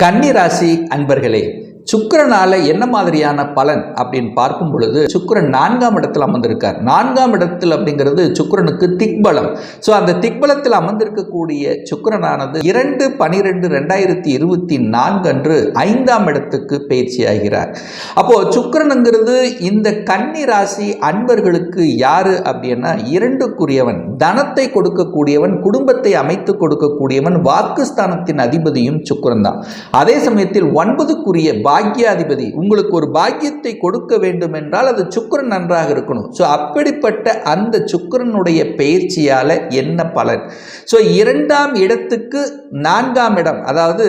கன்னிராசி அன்பர்களே சுக்கிரனால என்ன மாதிரியான பலன் அப்படின்னு பார்க்கும் பொழுது சுக்கிரன் நான்காம் இடத்தில் அமர்ந்திருக்கார். நான்காம் இடத்தில் அப்படிங்கிறது சுக்கிரனுக்கு திக்பலம். ஸோ அந்த திக்பலத்தில் அமர்ந்திருக்கக்கூடிய சுக்கரனானது இரண்டு பனிரெண்டு ரெண்டாயிரத்தி இருபத்தி நான்கு அன்று ஐந்தாம் இடத்துக்கு பயிற்சி ஆகிறார். அப்போ சுக்கரனுங்கிறது இந்த கன்னி ராசி அன்பர்களுக்கு யாரு அப்படின்னா இரண்டுக்குரியவன் தனத்தை கொடுக்கக்கூடியவன் குடும்பத்தை அமைத்து கொடுக்கக்கூடியவன் வாக்குஸ்தானத்தின் அதிபதியும் சுக்கரன் தான். அதே சமயத்தில் ஒன்பதுக்குரிய பாக்கியாதிபதி உங்களுக்கு ஒரு பாக்கியத்தை கொடுக்க வேண்டும் என்றால் அது சுக்கரன் நன்றாக இருக்கணும். ஸோ அப்படிப்பட்ட அந்த சுக்கிரனுடைய பயிற்சியால் என்ன பலன்? ஸோ இரண்டாம் இடத்துக்கு நான்காம் இடம் அதாவது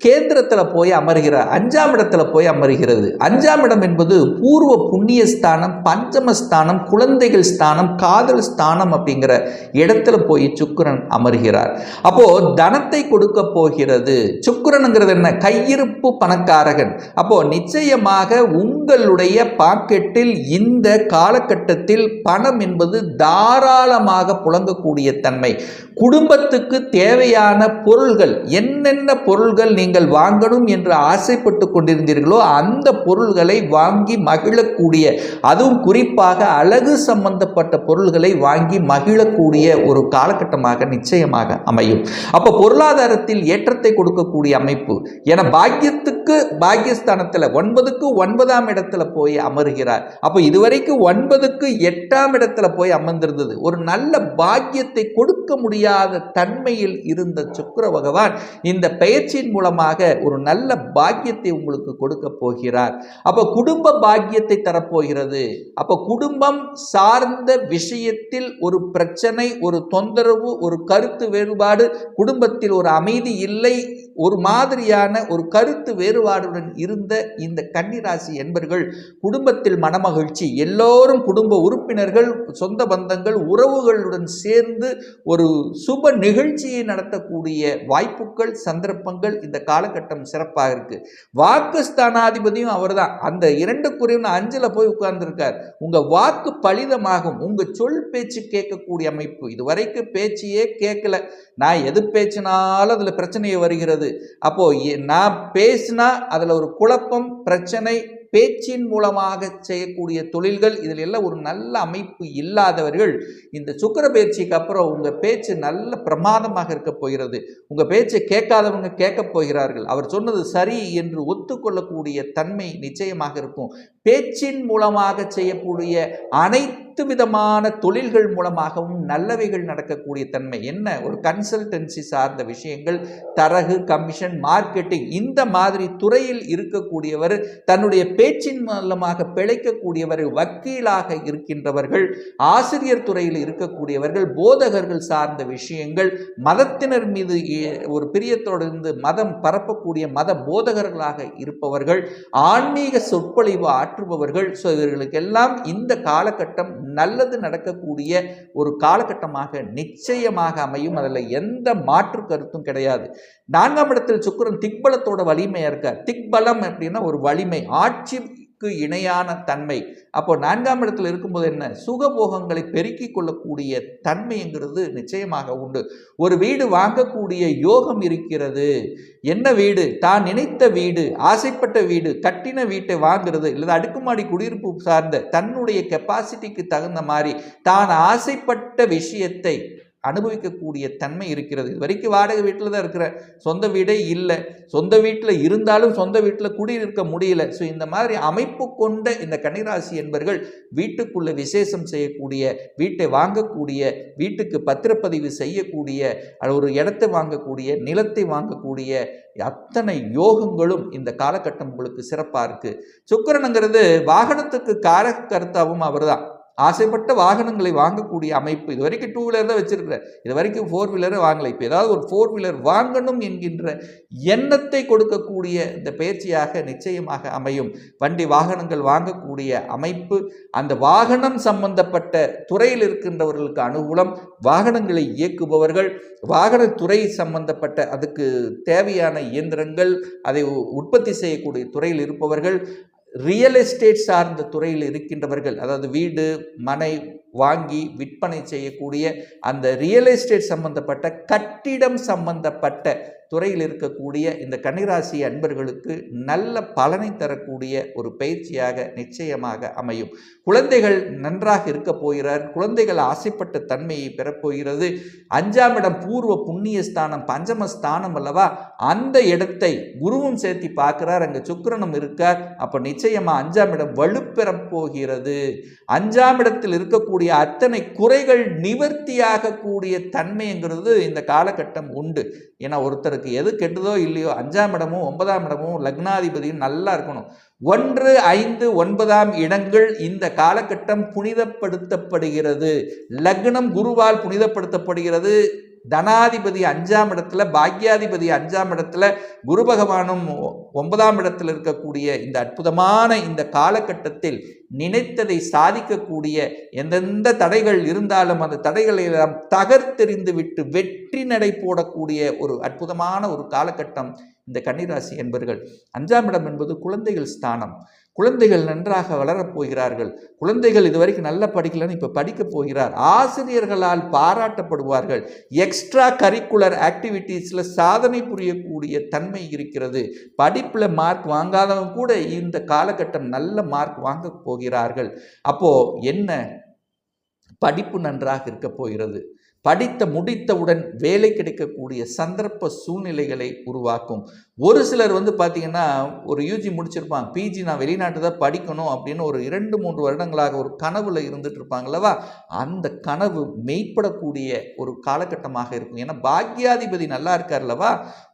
கேந்திரத்தில் போய் அமர்கிறார் அஞ்சாம் இடத்துல போய் அமர்கிறது. அஞ்சாம் இடம் என்பது பூர்வ புண்ணிய ஸ்தானம் பஞ்சம ஸ்தானம் குழந்தைகள் ஸ்தானம் காதல் ஸ்தானம் அப்படிங்கிற இடத்துல போய் சுக்கிரன் அமர்கிறார். அப்போ தனத்தை கொடுக்க போகிறது சுக்கிரனுங்கிறது என்ன? கையிருப்பு பணக்காரகன். அப்போ நிச்சயமாக உங்களுடைய பாக்கெட்டில் இந்த காலகட்டத்தில் பணம் என்பது தாராளமாக புழங்கக்கூடிய தன்மை. குடும்பத்துக்கு தேவையான பொருள்கள் என்னென்ன பொருள்கள் நீங்கள் வாங்கணும் என்று ஆசைப்பட்டு கொண்டிருந்தீர்களோ அந்த பொருள்களை வாங்கி மகிழக்கூடிய அதுவும் குறிப்பாக அழகு சம்பந்தப்பட்ட பொருள்களை வாங்கி மகிழக்கூடிய ஒரு காலகட்டமாக நிச்சயமாக அமையும். அப்போ பொருளாதாரத்தில் ஏற்றத்தை கொடுக்கக்கூடிய அமைப்பு. என பாக்கியத்துக்கு பாக்கியஸ்தானத்தில் ஒன்பதுக்கு ஒன்பதாம் இடத்துல போய் அமர்கிறார். அப்போ இதுவரைக்கும் ஒன்பதுக்கு எட்டாம் இடத்துல போய் அமர்ந்திருந்தது. ஒரு நல்ல பாக்கியத்தை கொடுக்க முடியாத தன்மையில் இருந்த சுக்கர பகவான் இந்த பயிற்சியின் மூலமாக ஒரு நல்ல பாக்கியத்தை உங்களுக்கு கொடுக்க போகிறார். அப்போ குடும்ப பாக்கியத்தை தரப்போகிறது. அப்போ குடும்பம் சார்ந்த விஷயத்தில் ஒரு பிரச்சனை ஒரு தொந்தரவு ஒரு கருத்து வேறுபாடு குடும்பத்தில் ஒரு அமைதி இல்லை ஒரு மாதிரியான ஒரு கருத்து வேறுபாடுடன் இருந்த இந்த கன்னிராசி என்பர்கள் குடும்பத்தில் மனமகிழ்ச்சி எல்லோரும் குடும்ப உறுப்பினர்கள் சொந்த பந்தங்கள் உறவுகளுடன் சேர்ந்து ஒரு சுப நிகழ்ச்சியை நடத்தக்கூடிய வாய்ப்புகள் சந்தர்ப்பங்கள் இந்த காலகட்டம் சிறப்பாக இருக்குது வாக்கு ஸ்தானாதிபதியும் அவர்தான். அந்த இரண்டு குறையும் அஞ்சில் போய் உட்கார்ந்துருக்கார். உங்கள் வாக்கு பலிதமாகும். உங்கள் சொல் பேச்சு கேட்கக்கூடிய அமைப்பு. இதுவரைக்கும் பேச்சையே கேட்கல. நான் எது பேச்சினாலும் அதில் பிரச்சனையை வருகிறது. அப்போ நான் பேசினா அதில் ஒரு குழப்பம் பிரச்சனை பேச்சின் மூலமாக செய்யக்கூடிய தொழில்கள் இதில் எல்லாம் ஒரு நல்ல அமைப்பு இல்லாதவர்கள் இந்த சுக்கிர பயிற்சிக்கு அப்புறம் உங்கள் பேச்சு நல்ல பிரமாதமாக இருக்க போகிறது. உங்கள் பேச்சை கேட்காதவங்க கேட்க போகிறார்கள். அவர் சொன்னது சரி என்று ஒத்துக்கொள்ளக்கூடிய தன்மை நிச்சயமாக இருக்கும். பேச்சின் மூலமாக செய்யக்கூடிய அனைத்து விதமான தொழில்கள் மூலமாகவும் நல்லவைகள் நடக்கக்கூடிய தன்மை என்ன? ஒரு கன்சல்டன்சி சார்ந்த விஷயங்கள் தரகு கமிஷன் மார்க்கெட்டிங் இந்த மாதிரி துறையில் இருக்கக்கூடியவர் தன்னுடைய பேச்சின் மூலமாக பிழைக்கக்கூடியவர் வக்கீலாக இருக்கின்றவர்கள் ஆசிரியர் துறையில் இருக்கக்கூடியவர்கள் போதகர்கள் சார்ந்த விஷயங்கள் மதத்தினர் மீது ஒரு பிரியத்தோடு இருந்து மதம் பரப்பக்கூடிய மத போதகர்களாக இருப்பவர்கள் ஆன்மீக சொற்பொழிவு ஆற்றுபவர்கள். ஸோ இவர்களுக்கெல்லாம் இந்த காலகட்டம் நல்லது நடக்கக்கூடிய ஒரு காலகட்டமாக நிச்சயமாக அமையும். அதில் எந்த மாற்று கருத்தும் கிடையாது. நான்காம் இடத்தில் சுக்கரன் திக்பலத்தோட வலிமையாக இருக்கார் திக்பலம் அப்படின்னா ஒரு வலிமை ஆட்சிக்கு இணையான தன்மை. அப்போ நான்காம் இடத்துல இருக்கும்போது என்ன? சுகபோகங்களை பெருக்கிக் கொள்ளக்கூடிய தன்மைங்கிறது நிச்சயமாக உண்டு. ஒரு வீடு வாங்கக்கூடிய யோகம் இருக்கிறது. என்ன வீடு? தான் நினைத்த வீடு ஆசைப்பட்ட வீடு கட்டின வீட்டை வாங்குறது இல்லை அடுக்குமாடி குடியிருப்பு சார்ந்த தன்னுடைய கெப்பாசிட்டிக்கு தகுந்த மாதிரி தான் ஆசைப்பட்ட விஷயத்தை அனுபவிக்கக்கூடிய தன்மை இருக்கிறது. இது வரைக்கும் வாடகை வீட்டில் தான் இருக்கிற சொந்த வீடே இல்லை. சொந்த வீட்டில் இருந்தாலும் சொந்த வீட்டில் குடியிருக்க முடியல. ஸோ இந்த மாதிரி அமைப்பு கொண்ட இந்த கன்னிராசி என்பர்கள் வீட்டுக்குள்ள விசேஷம் செய்யக்கூடிய வீட்டை வாங்கக்கூடிய வீட்டுக்கு பத்திரப்பதிவு செய்யக்கூடிய ஒரு இடத்தை வாங்கக்கூடிய நிலத்தை வாங்கக்கூடிய அத்தனை யோகங்களும் இந்த காலகட்டம் உங்களுக்கு சிறப்பாக இருக்குது சுக்கிரனுங்கிறது வாகனத்துக்கு காரக்கர்த்தாவும் அவர்தான். ஆசைப்பட்ட வாகனங்களை வாங்கக்கூடிய அமைப்பு இது வரைக்கும் டூ வீலர் தான் வச்சிருக்கிறேன் இது வரைக்கும் ஃபோர் வீலரை வாங்கலை. இப்போ ஏதாவது ஒரு ஃபோர் வீலர் வாங்கணும் என்கின்ற எண்ணத்தை கொடுக்கக்கூடிய இந்த பயிற்சியாக நிச்சயமாக அமையும். வண்டி வாகனங்கள் வாங்கக்கூடிய அமைப்பு அந்த வாகனம் சம்பந்தப்பட்ட துறையில் இருக்கின்றவர்களுக்கு அனுகூலம் வாகனங்களை இயக்குபவர்கள் வாகனத்துறை சம்பந்தப்பட்ட அதுக்கு தேவையான இயந்திரங்கள் அதை உ- உற்பத்தி செய்யக்கூடிய துறையில் இருப்பவர்கள் ரியல் எஸ்டேட் சார்ந்த துறையில் இருக்கின்றவர்கள் அதாவது வீடு மனை வாங்கி விற்பனை செய்யக்கூடிய அந்த ரியல் எஸ்டேட் சம்பந்தப்பட்ட கட்டிடம் சம்பந்தப்பட்ட துறையில் இருக்கக்கூடிய இந்த கன்னிராசி அன்பர்களுக்கு நல்ல பலனை தரக்கூடிய ஒரு பயிற்சியாக நிச்சயமாக அமையும். குழந்தைகள் நன்றாக இருக்க போகிறார். குழந்தைகள் ஆசைப்பட்ட தன்மையை பெறப்போகிறது அஞ்சாம் இடம் பூர்வ புண்ணிய ஸ்தானம் பஞ்சம ஸ்தானம் அல்லவா? அந்த இடத்தை குருவும் சேர்த்தி பார்க்கிறார். அங்கே சுக்கிரனும் இருக்கார். அப்போ நிச்சயமாக அஞ்சாம் இடம் வலுப்பெற போகிறது. அஞ்சாம் இடத்தில் இருக்கக்கூடிய அத்தனை குறைகள் நிவர்த்தியாகக்கூடிய தன்மைங்கிறது இந்த காலகட்டம் உண்டு. ஏன்னா ஒருத்தருக்கு எது கெட்டதோ இல்லையோ அஞ்சாம் இடமும் ஒன்பதாம் இடமும் லக்னாதிபதியும் நல்லா இருக்கணும். ஒன்று ஐந்து ஒன்பதாம் இடங்கள் இந்த காலகட்டம் புனிதப்படுத்தப்படுகிறது. லக்னம் குருவால் புனிதப்படுத்தப்படுகிறது. தனாதிபதி அஞ்சாம் இடத்துல பாக்யாதிபதி அஞ்சாம் இடத்துல குரு பகவானும் ஒ- ஒன்பதாம் இடத்தில் இருக்கக்கூடிய இந்த அற்புதமான இந்த காலகட்டத்தில் நினைத்ததை சாதிக்கக்கூடிய எந்தெந்த தடைகள் இருந்தாலும் அந்த தடைகளை எல்லாம் தகர்த்தெறிந்து விட்டு வெற்றி நடை போடக்கூடிய ஒரு அற்புதமான ஒரு காலகட்டம் இந்த கன்னிராசி என்பர்கள். அஞ்சாம் இடம் என்பது குழந்தைகள் ஸ்தானம். குழந்தைகள் நன்றாக வளரப் போகிறார்கள். குழந்தைகள் இதுவரைக்கும் நல்லா படிக்கலன்னு இப்போ படிக்கப் போகிறார். ஆசிரியர்களால் பாராட்டப்படுவார்கள். எக்ஸ்ட்ரா கரிக்குலர் ஆக்டிவிட்டீஸில் சாதனை புரியக்கூடிய தன்மை இருக்கிறது. படிப்பில் மார்க் வாங்காதவங்க கூட இந்த காலகட்டம் நல்ல மார்க் வாங்க போகிறார்கள். அப்போ என்ன? படிப்பு நன்றாக இருக்க போகிறது. படித்த முடித்தவுடன் வேலை கிடைக்கக்கூடிய சந்தர்ப்ப சூழ்நிலைகளை உருவாக்கும். ஒரு சிலர் வந்து பார்த்தீங்கன்னா ஒரு யூஜி முடிச்சிருப்பாங்க. பிஜி நான் வெளிநாட்டு தான் படிக்கணும் அப்படின்னு ஒரு இரண்டு மூன்று வருடங்களாக ஒரு கனவுல இருந்துட்டு இருப்பாங்களவா அந்த கனவு மெய்ப்படக்கூடிய ஒரு காலகட்டமாக இருக்கும். ஏன்னா பாக்யாதிபதி நல்லா இருக்கார்லவா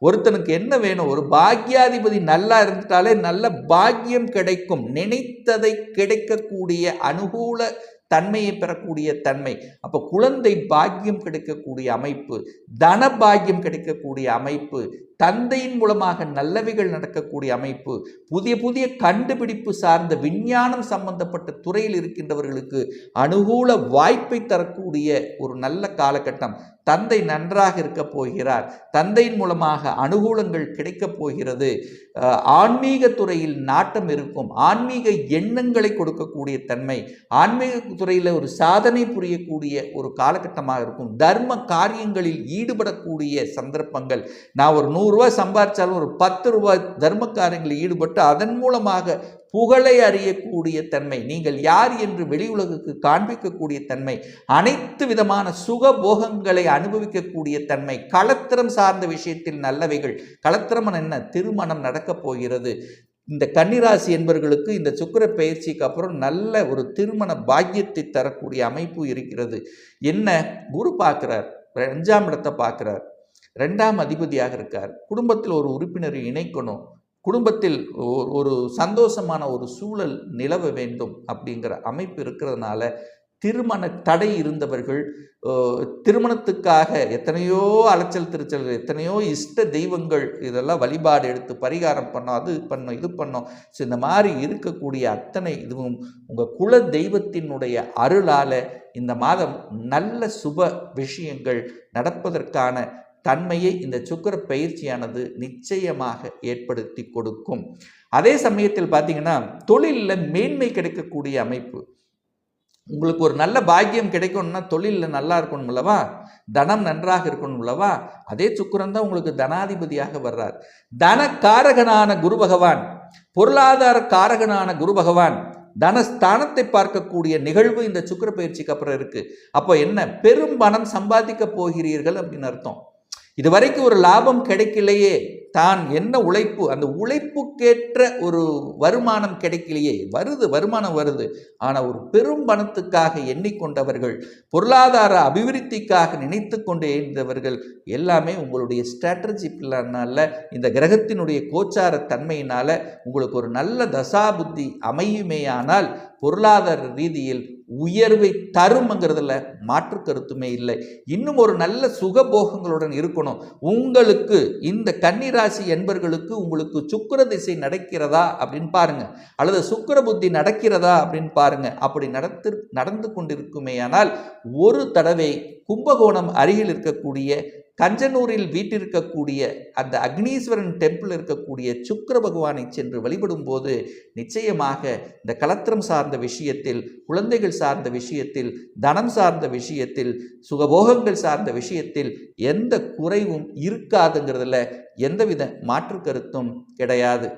ஒருத்தனுக்கு என்ன வேணும்? ஒரு பாக்யாதிபதி நல்லா இருந்துட்டாலே நல்ல பாக்கியம் கிடைக்கும். நினைத்ததை கிடைக்கக்கூடிய அனுகூல தன்மையை பெறக்கூடிய தன்மை. அப்போ குழந்தை பாக்கியம் கிடைக்கக்கூடிய அமைப்பு தன பாக்கியம் கிடைக்கக்கூடிய அமைப்பு தந்தையின் மூலமாக நல்லவைகள் நடக்கக்கூடிய அமைப்பு புதிய புதிய கண்டுபிடிப்பு சார்ந்த விஞ்ஞானம் சம்பந்தப்பட்ட துறையில் இருக்கின்றவர்களுக்கு அனுகூல வாய்ப்பை தரக்கூடிய ஒரு நல்ல காலகட்டம். தந்தை நன்றாக இருக்க போகிறார். தந்தையின் மூலமாக அனுகூலங்கள் கிடைக்கப் போகிறது. ஆன்மீக துறையில் நாட்டம் இருக்கும். ஆன்மீக எண்ணங்களை கொடுக்கக்கூடிய தன்மை ஆன்மீக துறையில் ஒரு சாதனை புரியக்கூடிய ஒரு காலகட்டமாக இருக்கும். தர்ம காரியங்களில் ஈடுபடக்கூடிய சந்தர்ப்பங்கள். நான் ஒரு நூறுரூவா சம்பாரித்தாலும் ஒரு பத்து ரூபாய் தர்ம காரியங்களில் ஈடுபட்டு அதன் மூலமாக புகழை அறியக்கூடிய தன்மை நீங்கள் யார் என்று வெளி உலகுக்கு காண்பிக்கக்கூடிய தன்மை அனைத்து விதமான சுக போகங்களை அனுபவிக்கக்கூடிய தன்மை களத்திரம் சார்ந்த விஷயத்தில் நல்லவைகள். களத்திரமன் என்ன? திருமணம் நடக்கப் போகிறது. இந்த கன்னிராசி என்பவர்களுக்கு இந்த சுக்கிர பயிற்சிக்கு அப்புறம் நல்ல ஒரு திருமண பாக்கியத்தை தரக்கூடிய அமைப்பு இருக்கிறது. என்ன? குரு பார்க்குறார். அஞ்சாம் இடத்தை பார்க்குறார். ரெண்டாம் அதிபதியாக இருக்கார். குடும்பத்தில் ஒரு உறுப்பினரை இணைக்கணும். குடும்பத்தில் ஒரு சந்தோஷமான ஒரு சூழல் நிலவ வேண்டும் அப்படிங்கிற அமைப்பு இருக்கிறதுனால திருமண தடை இருந்தவர்கள் திருமணத்துக்காக எத்தனையோ அலைச்சல் திருச்சல் எத்தனையோ இஷ்ட தெய்வங்கள் இதெல்லாம் வழிபாடு எடுத்து பரிகாரம் பண்ணோம் அது பண்ணோம் இது பண்ணோம். ஸோ இந்த மாதிரி இருக்கக்கூடிய அத்தனை இதுவும் உங்கள் குல தெய்வத்தினுடைய அருளால் இந்த மாதம் நல்ல சுப விஷயங்கள் நடப்பதற்கான தன்மையை இந்த சுக்கிர பயிற்சியானது நிச்சயமாக ஏற்படுத்தி கொடுக்கும். அதே சமயத்தில் பார்த்தீங்கன்னா தொழிலில் மேன்மை கிடைக்கக்கூடிய அமைப்பு. உங்களுக்கு ஒரு நல்ல பாக்கியம் கிடைக்கணும்னா தொழிலில் நல்லா இருக்கணும் அல்லவா? தனம் நன்றாக இருக்கணும் அல்லவா? அதே சுக்கிரன் தான் உங்களுக்கு தனாதிபதியாக வர்றார். தனக்காரகனான குரு பகவான் பொருளாதார காரகனான குரு பகவான் தனஸ்தானத்தை பார்க்கக்கூடிய நிகழ்வு இந்த சுக்கிர பயிற்சிக்கு அப்புறம் இருக்குது அப்போ என்ன? பெரும் பணம் சம்பாதிக்க போகிறீர்கள் அப்படின்னு அர்த்தம். இதுவரைக்கும் ஒரு லாபம் கிடைக்கலையே. தான் என்ன உழைப்பு? அந்த உழைப்புக்கேற்ற ஒரு வருமானம் கிடைக்கலையே. வருது வருமானம் வருது. ஆனால் ஒரு பெரும் பணத்துக்காக எண்ணிக்கொண்டவர்கள் பொருளாதார அபிவிருத்திக்காக நினைத்து கொண்டு இருந்தவர்கள் எல்லாமே உங்களுடைய ஸ்ட்ராட்டஜி பிளானால இந்த கிரகத்தினுடைய கோச்சார தன்மையினால் உங்களுக்கு ஒரு நல்ல தசாபுத்தி அமையுமேயானால் பொருளாதார ரீதியில் உயர்வை தருமங்கிறதுல மாற்று கருத்துமே இல்லை. இன்னும் ஒரு நல்ல சுகபோகங்களுடன் இருக்கணும். உங்களுக்கு இந்த கன்னிராசி என்பர்களுக்கு உங்களுக்கு சுக்கிர திசை நடக்கிறதா அப்படின்னு பாருங்க. அல்லது சுக்கிர புத்தி நடக்கிறதா அப்படின்னு பாருங்க. அப்படி நடத்து நடந்து கொண்டிருக்குமேயானால் ஒரு தடவை கும்பகோணம் அருகில் இருக்கக்கூடிய கஞ்சனூரில் வீட்டிருக்கக்கூடிய அந்த அக்னீஸ்வரன் டெம்பிள் இருக்கக்கூடிய சுக்கர பகவானை சென்று வழிபடும் போது நிச்சயமாக இந்த கலத்திரம் சார்ந்த விஷயத்தில் குழந்தைகள் சார்ந்த விஷயத்தில் தனம் சார்ந்த விஷயத்தில் சுகபோகங்கள் சார்ந்த விஷயத்தில் எந்த குறைவும் இருக்காதுங்கிறதுல எந்தவித மாற்று கருத்தும் கிடையாது.